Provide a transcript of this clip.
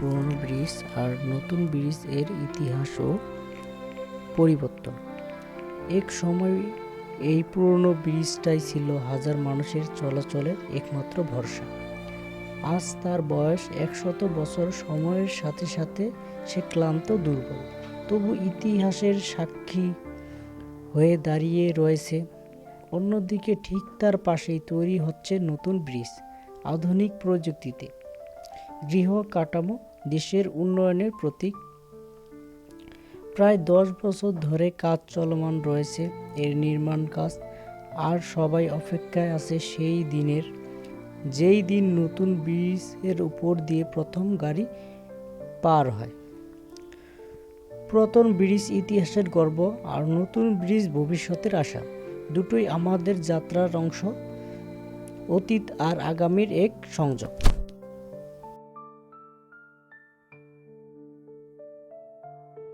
পুরনো ব্রিজ আর নতুন ব্রিজের ইতিহাস ও পরিবর্তন। এক সময় এই পুরনো ব্রিজটাই ছিল হাজার মানুষের চলাচলের একমাত্র ভরসা। আজ তার বয়স একশত বছর সময়ের সাথে সাথে সে ক্লান্ত দুর্বল। তবু ইতিহাসের সাক্ষী হয়ে দাঁড়িয়ে রয়েছে। অন্যদিকে ঠিক তার পাশেই তৈরি হচ্ছে নতুন ব্রিজ, আধুনিক প্রযুক্তিতে। গৃহ কাঠামো দেশের উন্নয়নের প্রতীক। প্রায় দশ বছর ধরে কাজ চলমান রয়েছে এর নির্মাণ কাজ। আর সবাই অপেক্ষায় আছে সেই দিনের, যেই দিন নতুন ব্রিজের উপর দিয়ে প্রথম গাড়ি পার হয়। পুরাতন ব্রিজ ইতিহাসের গর্ব আর নতুন ব্রিজ ভবিষ্যতের আশা। দুটোই আমাদের যাত্রার অংশ, অতীত আর আগামীর এক সংযোগ।